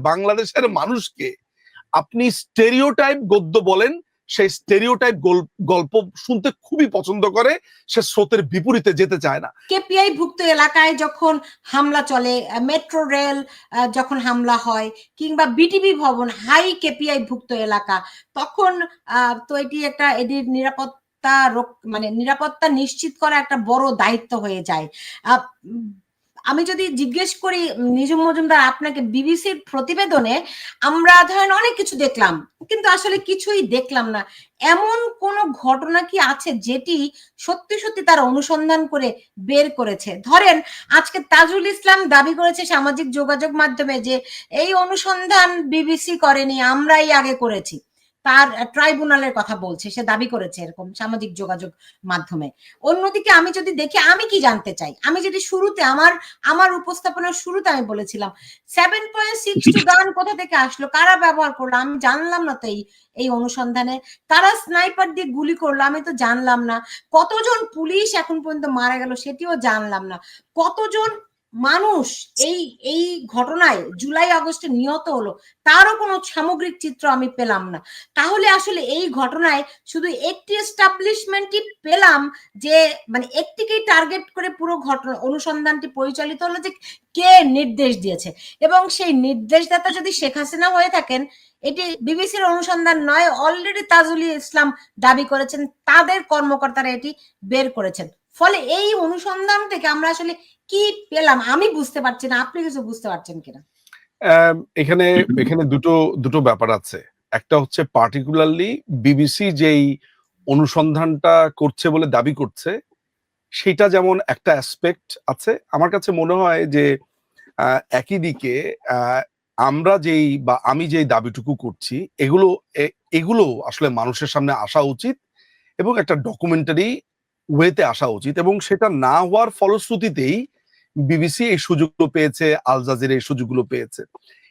বাংলাদেশের মানুষকে আপনি স্টেরিওটাইপ গদ্য বলেন, সেই স্টেরিওটাইপ গল্প শুনতে খুবই পছন্দ করে, সে স্রোতের বিপরীতে যেতে চায় না। কেপিআই ভুক্ত এলাকায় যখন হামলা চলে মেট্রো রেল যখন হামলা হয়, কিংবা বিটিভি ভবন, হাই কেপিআই ভুক্ত এলাকা, তখন তো এটি একটা, এটির নিরাপত্তা রক- মানে নিরাপত্তা নিশ্চিত করা একটা বড় দায়িত্ব হয়ে যায়। আমি যদি জিজ্ঞেস করি নিজুম মজুমদার আপনাকে বিবিসির প্রতিবেদনে আমরা ধরেন অনেক কিছু দেখলাম, কিন্তু আসলে কিছুই দেখলাম না। এমন কোন ঘটনা কি আছে যেটি সত্যি সত্যি তারা অনুসন্ধান করে বের করেছে? ধরেন, আজকে তাজুল ইসলাম দাবি করেছে সামাজিক যোগাযোগ মাধ্যমে যে, এই অনুসন্ধান বিবিসি করেনি, আমরাই আগে করেছি। তার ট্রাইব্যুনালের কথা বলছে, সে দাবি করেছে এরকম সামাজিক যোগাযোগ মাধ্যমে। অন্যদিকে আমি যদি দেখি, আমি কি জানতে চাই? আমি যদি শুরুতে আমার আমার উপস্থাপনার শুরুতে আমি বলেছিলাম সেভেন পয়েন্ট সিক্স টু গান কোথা থেকে আসলো? কারা ব্যবহার করল? আমি জানলাম না তো এই এই অনুসন্ধানে। তারা স্নাইপার দিয়ে গুলি করল, আমি তো জানলাম না। কতজন পুলিশ এখন পর্যন্ত মারা গেল সেটিও জানলাম না। কতজন মানুষ এই এই ঘটনায় জুলাই, আগস্টে নিহত হলো, তারও কোনো সামগ্রিক চিত্র আমি পেলাম না। তাহলে আসলে এই ঘটনায় শুধু একটি এস্টাবলিশমেন্টই পেলাম যে মানে একটিকেই টার্গেট করে পুরো ঘটনা, অনুসন্ধানটি পরিচালিত হলো যে কে নির্দেশ দিয়েছে। এবং সেই নির্দেশদাতা যদি শেখ হাসিনা হয়ে থাকেন, এটি বিবিসির অনুসন্ধান নয় অলরেডি তাজুল ইসলাম দাবি করেছেন, তাদের কর্মকর্তারা এটি বের করেছেন। ফলে এই অনুসন্ধান থেকে আমরা আসলে কি পেলাম? আমি বুঝতে পারছি না, আপনি কিছু বুঝতে পারছেন কিনা? এখানে এখানে দুটো দুটো ব্যাপার আছে। একটা হচ্ছে পার্টিকুলারলি বিবিসি যেই অনুসন্ধানটা করছে বলে দাবি করছে, সেটা যেমন একটা অ্যাসপেক্ট আছে। আমার কাছে মনে হয় যে একই দিকে আমরা যেই বা আমি যেই দাবিটুকু করছি, এগুলো এগুলো আসলে মানুষের সামনে আসা উচিত এবং একটা ডকুমেন্টারি ওয়েতে আসা উচিত এবং সেটা না হওয়ার ফলশ্রুতিতেই বিবিসি এই সুযোগগুলো পেয়েছে আল জাজিরা এই সুযোগগুলো পেয়েছে।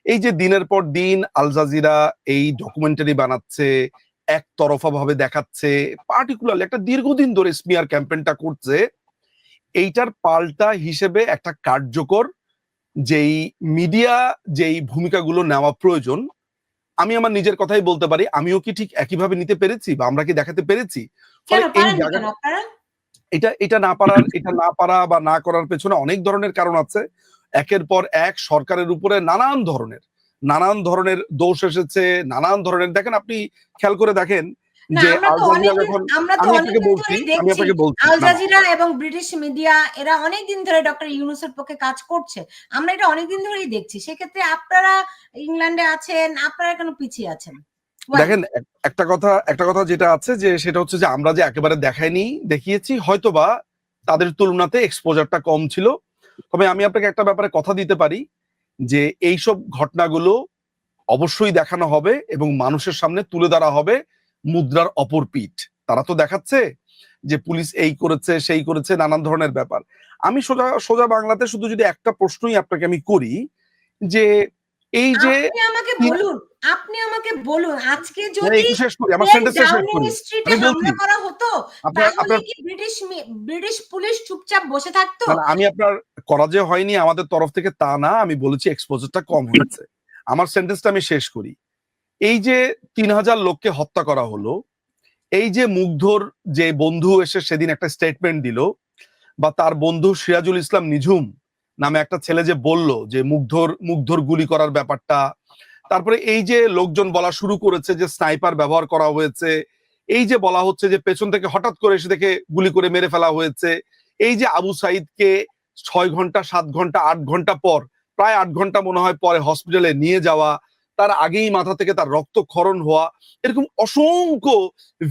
এই যে দিনের পর দিন আল জাজিরা এই ডকুমেন্টারি বানাচ্ছে একতরফা ভাবে দেখাচ্ছে পার্টিকুলারলি একটা দীর্ঘদিন ধরে স্মিয়ার ক্যাম্পেইনটা করছে এইটার পাল্টা হিসেবে একটা কার্যকর যেই মিডিয়া যেই ভূমিকাগুলো নেওয়া প্রয়োজন আমি আমার নিজের কথাই বলতে পারি আমিও কি ঠিক একইভাবে নিতে পেরেছি বা আমরা কি দেখাতে পেরেছি? এই জায়গা এটা এটা না পারার এটা না পারা বা না করার পেছনে অনেক ধরনের কারণ আছে। একের পর এক সরকারের উপরে নানান ধরনের নানান ধরনের দোষ এসেছে নানান ধরনের। দেখেন আপনি খেয়াল করে দেখেন যে এবং ব্রিটিশ মিডিয়া এরা অনেকদিন ধরে ডক্টর ইউনুসের পক্ষে কাজ করছে। আমরা এটা অনেকদিন ধরেই দেখছি। সেক্ষেত্রে আপনারা ইংল্যান্ডে আছেন আপনারা কেন পিছিয়ে আছেন? দেখেন একটা কথা একটা কথা যেটা আছে যে সেটা হচ্ছে যে আমরা যে একেবারে দেখাইনি দেখিয়েছি হয়তোবা তাদের তুলনাতে এক্সপোজারটা কম ছিল। তবে আমি আপনাকে একটা ব্যাপারে কথা দিতে পারি যে এইসব ঘটনাগুলো অবশ্যই দেখানো হবে এবং মানুষের সামনে তুলে ধরা হবে মুদ্রার অপর পিঠ। তারা তো দেখাচ্ছে যে পুলিশ এই করেছে সেই করেছে নানান ধরনের ব্যাপার। আমি সোজা সোজা বাংলাতে শুধু যদি একটা প্রশ্নই আপনাকে আমি করি যে এই যে আমাকে বলুন। আপনি আমাকে বলুন আজকে যদি শেষ করি আমার সেন্টেন্সটা শেষ করি। আমি বলছি। করা হতো তাহলে কি ব্রিটিশ ব্রিটিশ পুলিশ চুপচাপ বসে থাকতো? আমি আপনার করা যে হয়নি আমাদের তরফ থেকে তা না আমি বলেছি এক্সপোজারটা কম হয়েছে। আমার সেন্টেন্সটা আমি শেষ করি। এই যে তিন হাজার লোককে হত্যা করা হলো এই যে মুগ্ধর যে বন্ধু এসে সেদিন একটা স্টেটমেন্ট দিল বা তার বন্ধু সিরাজুল ইসলাম নিঝুম নামে একটা ছেলে যে বলল যে মুগ্ধর মুগ্ধর গুলি করার ব্যাপারটা তারপরে এই যে লোকজন বলা শুরু করেছে যে স্নাইপার ব্যবহার করা হয়েছে, এই যে বলা হচ্ছে যে পেছন থেকে হঠাৎ করে এসে থেকে গুলি করে মেরে ফেলা হয়েছে, এই যে আবু সাইদকে ছয় ঘণ্টা, সাত ঘণ্টা, আট ঘণ্টা পর, প্রায় আট ঘণ্টা মনে হয় পরে হসপিটালে নিয়ে যাওয়া, তার আগেই মাথা থেকে তার রক্তক্ষরণ হওয়া, এরকম অসংখ্য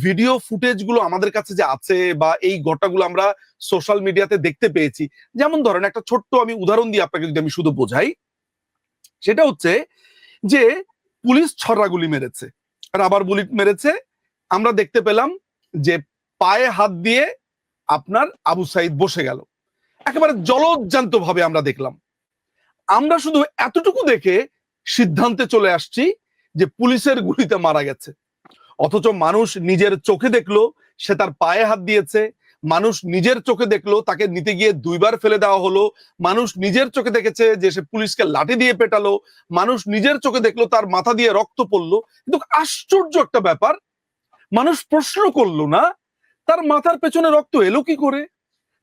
ভিডিও ফুটেজগুলো আমাদের কাছে যে আছে বা এই ঘটনাগুলো আমরা সোশ্যাল মিডিয়াতে দেখতে পেয়েছি। যেমন ধরেন একটা ছোট্ট আমি উদাহরণ দিয়ে আপনাকে যদি আমি শুধু বোঝাই, সেটা হচ্ছে যে পুলিশ ছড়া গুলি মেরেছে রাবার বুলেট মেরেছে, আমরা দেখতে পেলাম যে পায়ে হাত দিয়ে আপনার আবু সাইদ বসে গেল। একেবারে জলজ্জান্ত ভাবে আমরা দেখলাম। আমরা শুধু এতটুকু দেখে সিদ্ধান্তে চলে আসছি যে পুলিশের গুলিতে মারা গেছে। অথচ মানুষ নিজের চোখে দেখল, সে তার পায়ে হাত দিয়েছে মানুষ নিজের চোখে দেখল, তাকে নিতে গিয়ে দুইবার ফেলে দেওয়া হলো। মানুষ নিজের চোখে দেখেছে যে সে পুলিশকে লাঠি দিয়ে পেটালো। মানুষ নিজের চোখে দেখল তার মাথা দিয়ে রক্ত পড়ল। কিন্তু আশ্চর্য একটা ব্যাপার, মানুষ প্রশ্ন করল না, তার মাথার পেছনে রক্ত এলো কি করে?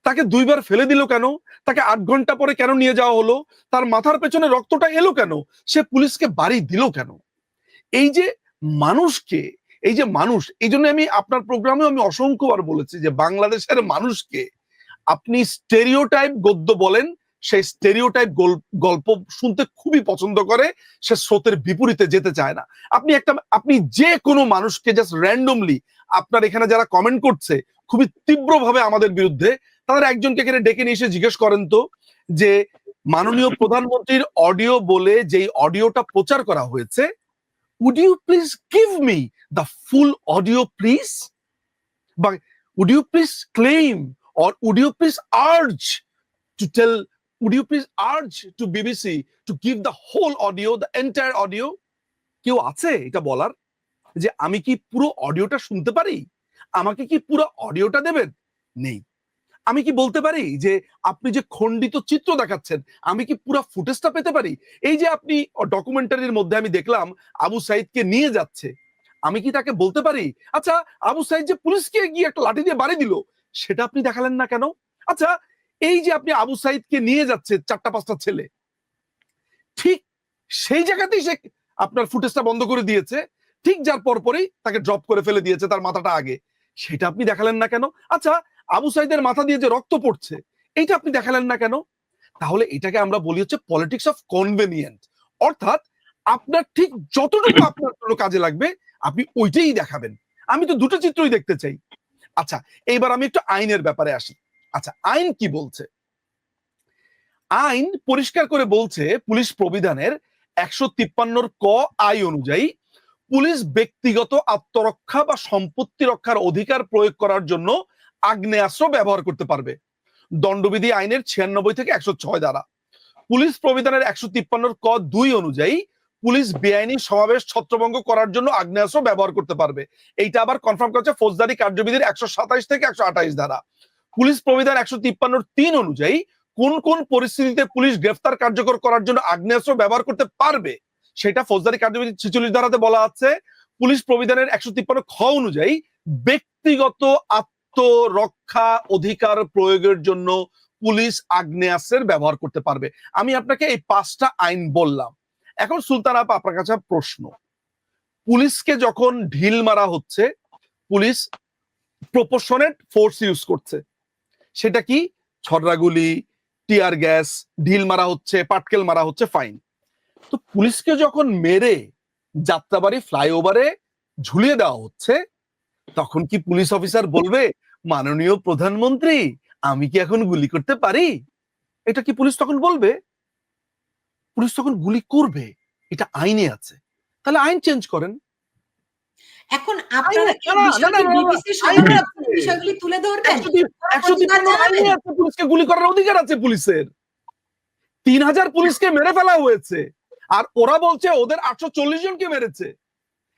তাকে দুইবার ফেলে দিল কেন? তাকে আট ঘণ্টা পরে কেন নিয়ে যাওয়া হলো? তার মাথার পেছনে রক্তটা এলো কেন? সে পুলিশকে বাড়ি দিল কেন? এই যে মানুষকে এই যে মানুষ, এই জন্য আমি আপনার প্রোগ্রামে আমি অসংখ্যবার বলেছি যে বাংলাদেশের মানুষকে আপনি স্টেরিওটাইপ গদ্য বলেন সেই স্টেরিওটাইপ গল্প শুনতে খুবই পছন্দ করে, সে স্রোতের বিপরীতে যেতে চায় না। আপনি একটা, আপনি যে কোনো মানুষকে জাস্ট র্যান্ডমলি আপনার এখানে যারা কমেন্ট করছে, খুবই তীব্রভাবে আমাদের বিরুদ্ধে, তাদের একজনকে এখানে ডেকে নিয়ে এসে জিজ্ঞেস করেন তো যে, মাননীয় প্রধানমন্ত্রীর অডিও বলে যেই অডিওটা প্রচার করা হয়েছে would you please give me the full audio please but would you please claim or would you please urge to tell would you please urge to bbc to give the whole audio the entire audio কেউ আছে এটা বলার যে আমি কি পুরো অডিওটা শুনতে পারি আমাকে কি পুরো অডিওটা দেবেন নেই আমি কি বলতে পারি যে আপনি যে খণ্ডিত চিত্র দেখাচ্ছেন আমি কি পুরো ফুটেজটা পেতে পারি এই যে আপনি ডকুমেন্টারির মধ্যে আমি দেখলাম আবু সাইদকে নিয়ে যাচ্ছে আমি কি তাকে বলতে পারি? আচ্ছা আবু সাইদ যে পুলিশকে গিয়ে একটা লাঠি দিয়ে বাড়ি দিল, সেটা আপনি দেখালেন না কেন? আচ্ছা এই যে আপনি আবু সাইদকে নিয়ে যাচ্ছে চারটা পাঁচটা ছেলে, ঠিক সেই জায়গাতেই সে আপনার ফুটেজটা বন্ধ করে দিয়েছে, ঠিক যার পরপরই তাকে ড্রপ করে ফেলে দিয়েছে তার মাথাটা আগে, সেটা আপনি দেখালেন না কেন? আচ্ছা আবু সাইদের মাথা দিয়ে যে রক্ত পড়ছে, এইটা আপনি দেখালেন না কেন? তাহলে এটাকে আমরা বলি হচ্ছে পলিটিক্স অফ কনভেনিয়েন্ট অর্থাৎ আপনার ঠিক যতটুকু আপনার কাজে লাগবে আপনি ওইটাই দেখাবেন। আমি তো দুটো চিত্রই দেখতে চাই। আচ্ছা এইবার আমি একটু আইনের ব্যাপারে আসি। আচ্ছা আইন কি বলছে? আইন পরিষ্কার করে বলছে পুলিশ প্রবিধানের একশো তিপ্পান্নর ক আই অনুযায়ী পুলিশ ব্যক্তিগত আত্মরক্ষা বা সম্পত্তি রক্ষার অধিকার প্রয়োগ করার জন্য আগ্নেয়াস্ত্র ব্যবহার করতে পারবে। দণ্ডবিধি আইনের ছিয়ানব্বই থেকে একশো ছয় দ্বারা। পুলিশ প্রবিধানের একশো তিপ্পান্নর ক দুই অনুযায়ী পুলিশ বেআইনি সমাবেশ ছত্রভঙ্গ করার জন্য আগ্নেয়াস্ত্র ব্যবহার করতে পারবে। এইটা আবার কনফার্ম করছে ফৌজদারি কার্যবিধির একশো সাতাইশ থেকে একশো আঠাইশ ধারা। পুলিশ প্রবিধান একশো তিপ্পান্নর তিন অনুযায়ী কোন কোন পরিস্থিতিতে পুলিশ গ্রেফতার কার্যকর করার জন্য আগ্নেয়াস্ত্র ব্যবহার করতে পারবে, সেটা ফৌজদারি কার্যবিধি ছেচল্লিশ ধারাতে বলা আছে। পুলিশ প্রবিধানের একশো তিপ্পান্ন খ অনুযায়ী ব্যক্তিগত আত্মরক্ষা অধিকার প্রয়োগের জন্য পুলিশ আগ্নেয়াস্ত্রের ব্যবহার করতে পারবে। আমি আপনাকে এই পাঁচটা আইন বললাম। এখন সুলতান আপা, আপনার কাছে প্রশ্ন। পুলিশকে যখন ঢিল মারা হচ্ছে, পুলিশ প্রপোর্শনেট ফোর্স ইউজ করছে। সেটা কি? ছড়রাগুলি টিয়ার গ্যাস ঢিল মারা হচ্ছে, পাটকেল মারা হচ্ছে ফাইন তো পুলিশকে যখন মেরে, যাত্রাবাড়ি ফ্লাইওভারে ঝুলিয়ে দেওয়া হচ্ছে, তখন কি পুলিশ অফিসার বলবে, মাননীয় প্রধানমন্ত্রী, আমি কি এখন গুলি করতে পারি? এটা কি পুলিশ তখন বলবে? পুলিশ তখন গুলি করবে এটা আইনে আছে। তাহলে আইন চেঞ্জ করেন। এখন আপনারা। বিষয়গুলি তুলে ধরবেন। পুলিশকে গুলি করার অধিকার আছে পুলিশের। তিন হাজার পুলিশকে মেরে ফেলা হয়েছে। আর ওরা বলছে ওদের আটশো চল্লিশ জনকে মেরেছে।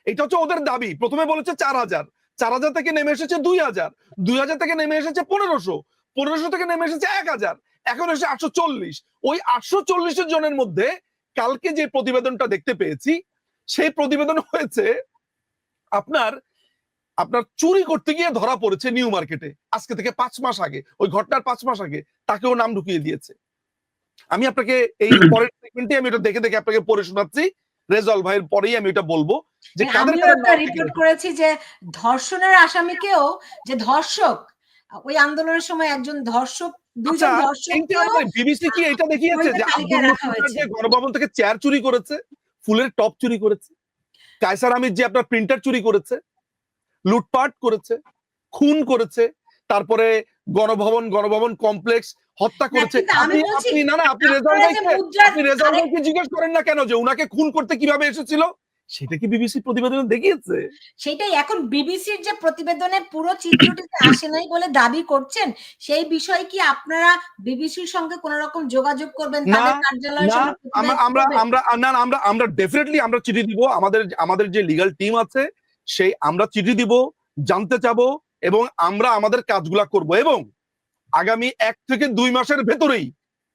এটা হচ্ছে ওদের দাবি। প্রথমে বলেছে চার হাজার। চার হাজার থেকে নেমে এসেছে দুই হাজার। দুই হাজার থেকে নেমে এসেছে পনেরোশো। পনেরোশো থেকে নেমে এসেছে এক হাজার। এখন এসে আটশো চল্লিশ। ওই আটশো জনের মধ্যে কালকে যে প্রতিবেদনটা দেখতে পেয়েছি সেই প্রতিবেদন হয়েছে আপনার আপনার চুরি করতে গিয়ে ধরা পড়েছে নিউ মার্কেটে আজকে থেকে পাঁচ মাস আগে ওই ঘটনার পাঁচ মাস আগে তাকেও নাম ঢুকিয়ে দিয়েছে। আমি আপনাকে এই পরের সেগমেন্টে আমি এটা দেখে দেখে আপনাকে পড়ে শোনাচ্ছি রেজল ভাইয়ের পরেই আমি এটা বলব যে কাদের কাদের রিপোর্ট করেছি যে ধর্ষণের আসামিকেও যে ধর্ষক ওই আন্দোলনের সময় একজন ধর্ষক দুজন ধর্ষককেও বিবিসি কি এটা দেখিয়েছে যে গণভবন থেকে চেয়ার চুরি করেছে ফুলের টপ চুরি করেছে কায়সার আমির যে আপনার প্রিন্টার চুরি করেছে লুটপাট করেছে খুন করেছে তারপরে গণভবন গণভবন কমপ্লেক্স হত্যা করেছে। আপনি না না আপনি রেজাল্ট ভাইকে জিজ্ঞেস করেন না কেন যে উনাকে খুন করতে কীভাবে এসেছিল? সেটা কি বিবিসি প্রতিবেদন দেখিয়েছে? সেটাই এখন বিবিসির যে প্রতিবেদনে পুরো চিত্রটিতে আসে নাই বলে দাবি করছেন সেই বিষয়ে কি আপনারা বিবিসির সঙ্গে কোন রকম যোগাযোগ করবেন তাদের কার্যালয়ের সঙ্গে আমরা আমরা না, আমরা আমরা ডেফিনেটলি আমরা চিঠি দিব আমাদের আমাদের যে লিগ্যাল টিম আছে সেই আমরা চিঠি দিব জানতে চাবো এবং আমরা আমাদের কাজগুলা করব এবং আগামী এক থেকে দুই মাসের ভেতরেই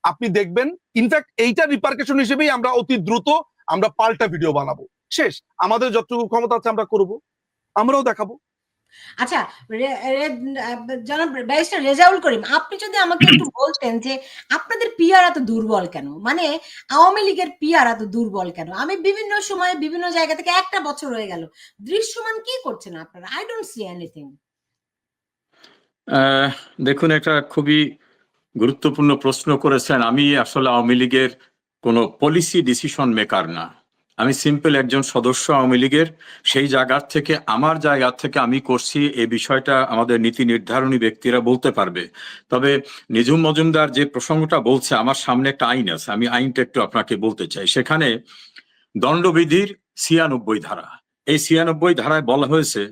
আপনি দেখবেন ইনফ্যাক্ট এইটা রিপার্কেশন হিসেবেই আমরা অতি দ্রুত আমরা পাল্টা ভিডিও বানাবো। শেষ। আমাদের যতটুকু ক্ষমতা আছে আমরা করব। আমরাও দেখাবো। আচ্ছা জনাব ব্যারিস্টার রেজাউল করিম আপনি যদি আমাকে একটু বলতেন যে আপনাদের পিয়ার এত দুর্বল কেন? মানে আওয়ামী লীগের পিয়ার এত দুর্বল কেন? আমি বিভিন্ন সময়ে বিভিন্ন জায়গা থেকে একটা বছর হয়ে গেল। দৃশ্যমান কি করছেন আপনারা? I don't see anything ah, দেখুন একটা খুবই গুরুত্বপূর্ণ প্রশ্ন করেছেন। আমি আসলে আওয়ামী লীগের কোনো পলিসি ডিসিশন মেকার না। আমি সিম্পল একজন সদস্য আওয়ামী লীগের, সেই জায়গার থেকে, আমার জায়গার থেকে আমি করছি এই বিষয়টা আমাদের নীতি নির্ধারণী ব্যক্তিরা বলতে পারবে। তবে নিজুম মজুমদার যে প্রসঙ্গটা বলছে, আমার সামনে একটা আইন আছে, আমি আইনটা একটু আপনাকে বলতে চাই। সেখানে দণ্ডবিধির ছিয়ানব্বই ধারা। এই ছিয়ানব্বই ধারায় বলা হয়েছে,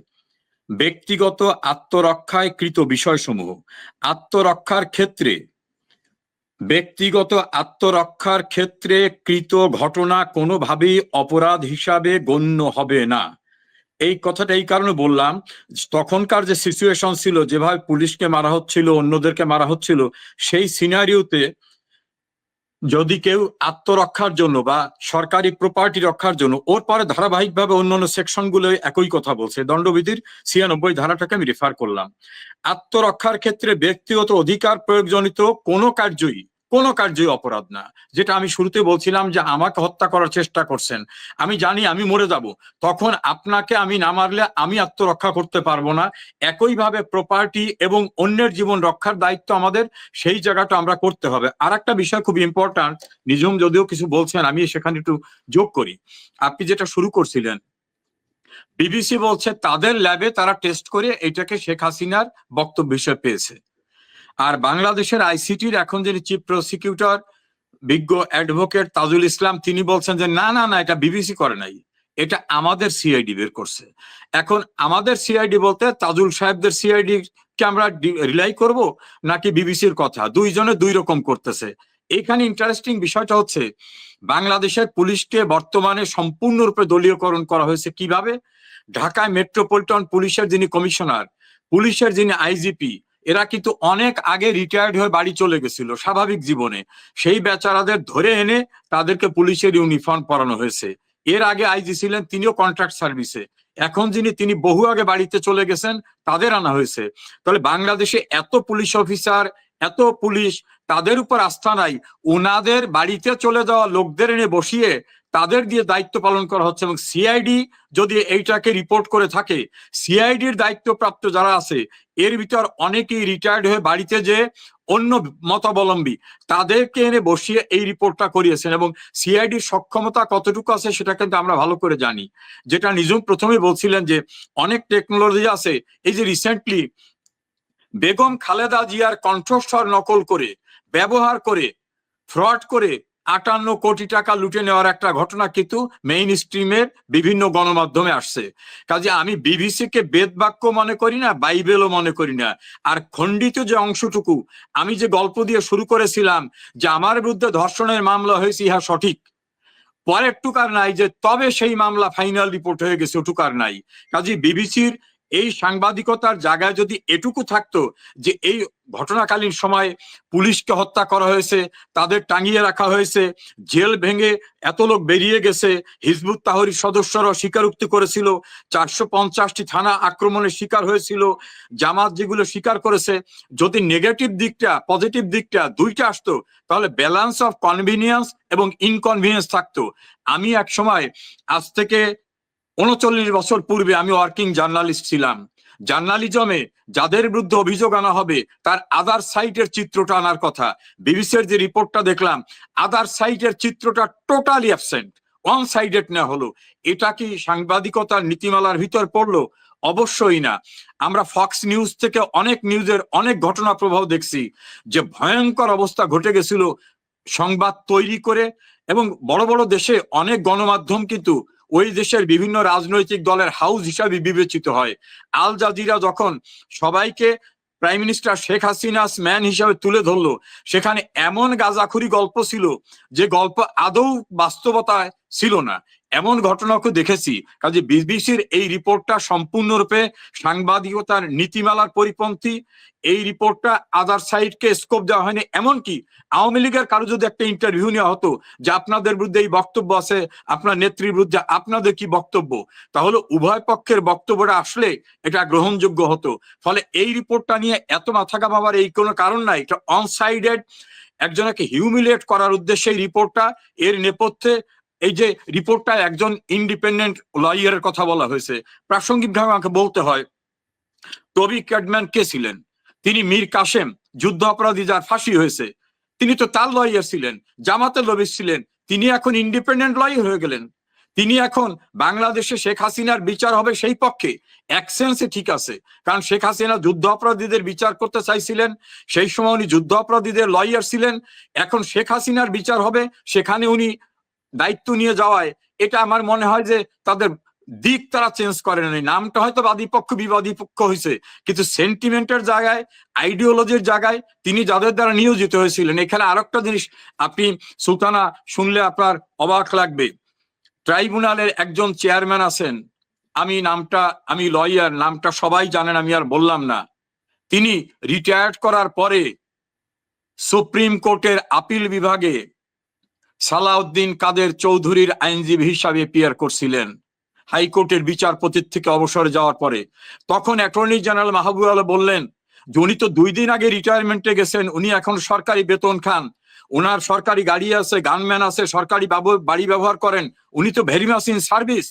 ব্যক্তিগত আত্মরক্ষায় কৃত বিষয়সমূহ। আত্মরক্ষার ক্ষেত্রে ব্যক্তিগত আত্মরক্ষার ক্ষেত্রে কৃত ঘটনা কোনোভাবেই অপরাধ হিসাবে গণ্য হবে না। এই কথাটা এই কারণে বললাম, তখনকার যে সিচুয়েশন ছিল, যেভাবে পুলিশকে মারা হচ্ছিল, অন্যদেরকে মারা হচ্ছিল, সেই সিনারিওতে যদি কেউ আত্মরক্ষার জন্য বা সরকারি প্রপার্টি রক্ষার জন্য, ওর পরে ধারাবাহিকভাবে অন্যান্য সেকশনগুলো একই কথা বলছে। দণ্ডবিধির ছিয়ানব্বই ধারাটাকে আমি রেফার করলাম। আত্মরক্ষার ক্ষেত্রে ব্যক্তিগত অধিকার প্রয়োগজনিত কোনো কার্যই কোনো কার্যই অপরাধ না। যেটা আমি শুরুতে বলছিলাম যে, আমাকে হত্যা করার চেষ্টা করছেন। আমি জানি আমি মরে যাব। তখন আপনাকে আমি না মারলে আমি আত্মরক্ষা করতে পারব না। একইভাবে প্রপার্টি এবং অন্যের জীবন রক্ষার দায়িত্ব আমাদের, সেই জায়গাটা আমরা করতে হবে। আর একটা বিষয় খুব ইম্পর্ট্যান্ট নিজুম যদিও কিছু বলছেন, আমি সেখানে একটু যোগ করি। আপনি যেটা শুরু করছিলেন, বিবিসি বলছে তাদের ল্যাবে তারা টেস্ট করে এটাকে শেখ হাসিনার বক্তব্য হিসেবে পেয়েছে। আর বাংলাদেশের আইসিটির এখন যিনি চিফ প্রসিকিউটর বিজ্ঞ অ্যাডভোকেট তাজুল ইসলাম, তিনি বলছেন যে, না না না, এটা বিবিসি করে নাই। এটা আমাদের সিআইডি বের করছে। এখন আমাদের সিআইডি বলতে তাজুল সাহেবদের সিআইডি কে আমরা রিলাই করব নাকি বিবিসির কথা? দুইজনে দুই রকম করতেছে। এখানে ইন্টারেস্টিং বিষয়টা হচ্ছে, বাংলাদেশের পুলিশকে বর্তমানে সম্পূর্ণরূপে দলীয়করণ করা হয়েছে কীভাবে? ঢাকায় মেট্রোপলিটন পুলিশের যিনি কমিশনার পুলিশের যিনি আইজিপি এরা কিন্তু অনেক আগে রিটায়ার্ড হয়ে বাড়ি চলে গেছিল, স্বাভাবিক জীবনে। সেই বেচারাদের ধরে এনে তাদেরকে পুলিশের ইউনিফর্ম পরানো হয়েছে। এর আগে আইজি ছিলেন, তিনিও কন্ট্রাক্ট সার্ভিসে এখন যিনি, তিনি বহু আগে বাড়িতে চলে গেছেন, তাদের আনা হয়েছে। তাহলে বাংলাদেশে এত পুলিশ অফিসার এত পুলিশ, তাদের উপর আস্থা নাই। ওনাদের বাড়িতে চলে যাওয়া লোকদের এনে বসিয়ে তাদের দিয়ে দায়িত্ব পালন করা হচ্ছে এবং সিআইডি যদি এইটাকে রিপোর্ট করে থাকে সিআইডির দায়িত্বপ্রাপ্ত যারা আছে, এর ভিতর অনেকেই রিটায়ার্ড হয়ে বাড়িতে যে অন্য মতাবলম্বী, তাদেরকে এনে বসিয়ে এই রিপোর্টটা করিয়েছেন এবং সিআইডির সক্ষমতা কতটুকু আছে সেটা কিন্তু আমরা ভালো করে জানি। যেটা নিজম প্রথমে বলছিলেন যে অনেক টেকনোলজি আছে, এই যে রিসেন্টলি বেগম খালেদা জিয়ার কণ্ঠস্বর নকল করে, ব্যবহার করে ফ্রড করে আটান্ন কোটি টাকা লুটে নেওয়ার একটা ঘটনা কিন্তু মেইন স্ট্রিমের বিভিন্ন গণমাধ্যমে আসছে। কাজে আমি বিবিসি কে বেদ বাক্য মনে করি না, বাইবেলও মনে করি না। আর খণ্ডিত যে অংশটুকু, আমি যে গল্প দিয়ে শুরু করেছিলাম যে আমার বিরুদ্ধে ধর্ষণের মামলা হয়েছে, ইহা সঠিক। পরের টুকার নাই যে তবে সেই মামলা ফাইনাল রিপোর্ট হয়ে গেছে, ওটুকার নাই। কাজে বিবিসির এই সাংবাদিকতার জায়গায় যদি এটুকু থাকতো যে এই ঘটনাকালীন সময় পুলিশকে হত্যা করা হয়েছে, তাদের টাঙিয়ে রাখা হয়েছে, জেল ভেঙে এত লোক বেরিয়ে গেছে, হিজবুত তাহরির সদস্যরাও স্বীকারোক্তি করেছিল, চারশো পঞ্চাশটি থানা আক্রমণের শিকার হয়েছিল, জামাত যেগুলো স্বীকার করেছে, যদি নেগেটিভ দিকটা পজিটিভ দিকটা দুইটা আসতো, তাহলে ব্যালেন্স অফ কনভিনিয়েন্স এবং ইনকনভিনিয়েন্স থাকতো। আমি এক সময় আজ থেকে উনচল্লিশ বছর পূর্বে আমি ওয়ার্কিং জার্নালিস্ট ছিলাম। জার্নালিজমে যাদের বিরুদ্ধে অভিযোগ আনা হবে, তার আদার সাইটের চিত্রটা আনার কথা। বিবিসির যে রিপোর্টটা দেখলাম আদার সাইটের চিত্রটা টোটালি অ্যাবসেন্ট ওয়ান সাইডেড না হলো। এটা কি সাংবাদিকতার নীতিমালার ভিতর পড়ল? অবশ্যই না। আমরা ফক্স নিউজ থেকে অনেক নিউজের অনেক ঘটনা প্রভাব দেখছি যে ভয়ঙ্কর অবস্থা ঘটে গেছিল সংবাদ তৈরি করে এবং বড় বড় দেশে অনেক গণমাধ্যম কিন্তু ওই দেশের বিভিন্ন রাজনৈতিক দলের হাউস হিসাবে বিবেচিত হয়। আল জাজিরা যখন সবাইকে prime minister Sheikh Hasina man হিসাবে তুলে ধরলো, সেখানে এমন গাজাখুরি গল্প ছিল যে গল্প আদৌ বাস্তবতায় ছিল না। এমন ঘটনাকে দেখেছি। কাজে বিবিসির এই রিপোর্টটা সম্পূর্ণরূপে সাংবাদিকতার নীতিমালার পরিপন্থী। এই রিপোর্টটা আদার সাইডকে স্কোপ দেওয়া হয়নি। এমনকি আওয়ামী লীগের কারও যদি একটা ইন্টারভিউ নেওয়া হতো, যে আপনাদের বিরুদ্ধে এই বক্তব্য আছে, আপনার নেত্রীর বিরুদ্ধে আপনাদের কি বক্তব্য? তাহলে উভয় পক্ষের বক্তব্যটা আসলে এটা গ্রহণযোগ্য হতো। ফলে এই রিপোর্টটা নিয়ে এত মাথা কামাবার এই কোনো কারণ নাই। এটা অনসাইডেড একজনকে হিউমিলেট করার উদ্দেশ্যে এই রিপোর্টটা, এর নেপথ্যে এই যে রিপোর্টটা একজন ইন্ডিপেন্ডেন্ট লয়ারের কথা বলা হয়েছে প্রাসঙ্গিকভাবে আমাকে বলতে হয় টবি ক্যাডম্যান কে ছিলেন? তিনি মীর কাসেম, যুদ্ধ অপরাধী যার ফাঁসি হয়েছে। তিনি তো তার লয়ার ছিলেন, জামাতের লবিস ছিলেন, তিনি এখন ইন্ডিপেন্ডেন্ট লয়ার হয়ে গেলেন। তিনি এখন বাংলাদেশে শেখ হাসিনার বিচার হবে সেই পক্ষে। এক সেন্সে ঠিক আছে, কারণ শেখ হাসিনা যুদ্ধ অপরাধীদের বিচার করতে চাইছিলেন, সেই সময় উনি যুদ্ধ অপরাধীদের লয়ার ছিলেন, এখন শেখ হাসিনার বিচার হবে, সেখানে উনি দায়িত্ব নিয়ে যাওয়ায় এটা আমার মনে হয় যে তাদের দিক তারা চেঞ্জ করে নাই। নামটা হয়তো বাদী পক্ষ, বিবাদী পক্ষ হয়েছে কিন্তু সেন্টিমেন্টের জায়গায় আইডিওলজির জায়গায় তিনি যাদের দ্বারা নিয়োজিত হয়েছিলেন। এখানে আরেকটা জিনিস আপনি সুলতানা শুনলে আপনার অবাক লাগবে। ট্রাইব্যুনালের একজন চেয়ারম্যান আছেন। আমি নামটা, আমি লয়ার নামটা সবাই জানেন, আমি আর বললাম না। তিনি রিটায়ার্ড করার পরে সুপ্রিম কোর্টের আপিল বিভাগে সালাউদ্দিন কাদের চৌধুরীর আইনজীবী হিসাবে পিয়ার করছিলেন। হাইকোর্টের বিচারপতির থেকে অবসরে যাওয়ার পরে। তখন অ্যাটর্নি জেনারেল মাহবুব আলম বললেন যে উনি তো দুই দিন আগে রিটায়ারমেন্টে গেছেন, উনি এখন সরকারি বেতন খান। ওনার সরকারি গাড়ি আছে গানম্যান আছে, সরকারি বাড়ি ব্যবহার করেন। উনি তো ভেরি মাস ইন সার্ভিস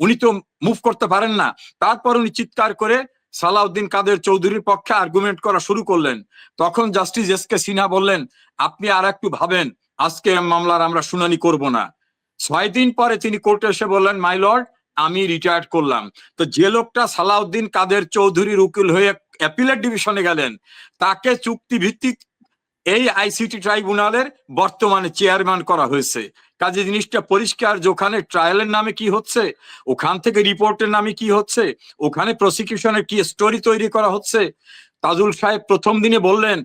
উনি তো মুভ করতে পারেন না। তারপর উনি চিৎকার করে সালাউদ্দিন কাদের চৌধুরীর পক্ষে আর্গুমেন্ট করা শুরু করলেন। তখন জাস্টিস এস কে সিনহা বললেন, আপনি আর একটু ভাবেন আজকে মামলার আমরা শুনানি করব না। ছয় দিন পরে তিনি কোর্টে এসে বললেন, মাই লর্ড, আমি রিটায়ার্ড করলাম। তো যে লোকটা সালাউদ্দিন কাদের চৌধুরীর উকিল হয়ে অ্যাপিলেট ডিভিশনে গেলেন, তাকে চুক্তি ভিত্তিক এই আইসিটি ট্রাইব্যুনালের বর্তমানে চেয়ারম্যান করা হয়েছে। কাজে জিনিসটা পরিষ্কার, যে ওখানে ট্রায়ালের নামে কি হচ্ছে, ওখান থেকে রিপোর্টের নামে কি হচ্ছে, ওখানে প্রসিকিউশনের কি স্টোরি তৈরি করা হচ্ছে, তাজুল সাহেব প্রথম দিনে বললেন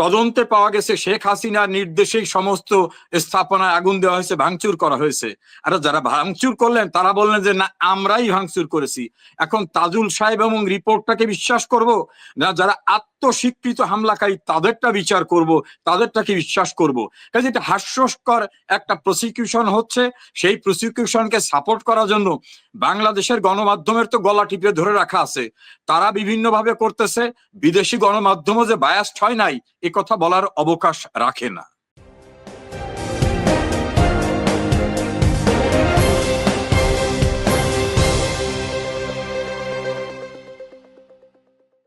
তদন্তে পাওয়া গেছে শেখ হাসিনার নির্দেশেই সমস্ত স্থাপনায় আগুন দেওয়া হয়েছে, ভাঙচুর করা হয়েছে। আর যারা ভাঙচুর করলেন, তারা বললেন যে, না, আমরাই ভাঙচুর করেছি। এখন তাজুল সাহেব এবং রিপোর্টটাকে বিশ্বাস করব, না যারা আত্মস্বীকৃত হামলাকারী, তাদেরটা বিচার করব, তাদেরটাকে বিশ্বাস করব? কাজে এটা হাস্যস্কর একটা প্রসিকিউশন হচ্ছে। সেই প্রসিকিউশনকে সাপোর্ট করার জন্য বাংলাদেশের গণমাধ্যমের তো গলা টিপে ধরে রাখা আছে। তারা বিভিন্নভাবে করতেছে। বিদেশি গণমাধ্যমও যে বায়াস্ট হয় নাই কথা বলার অবকাশ রাখে না।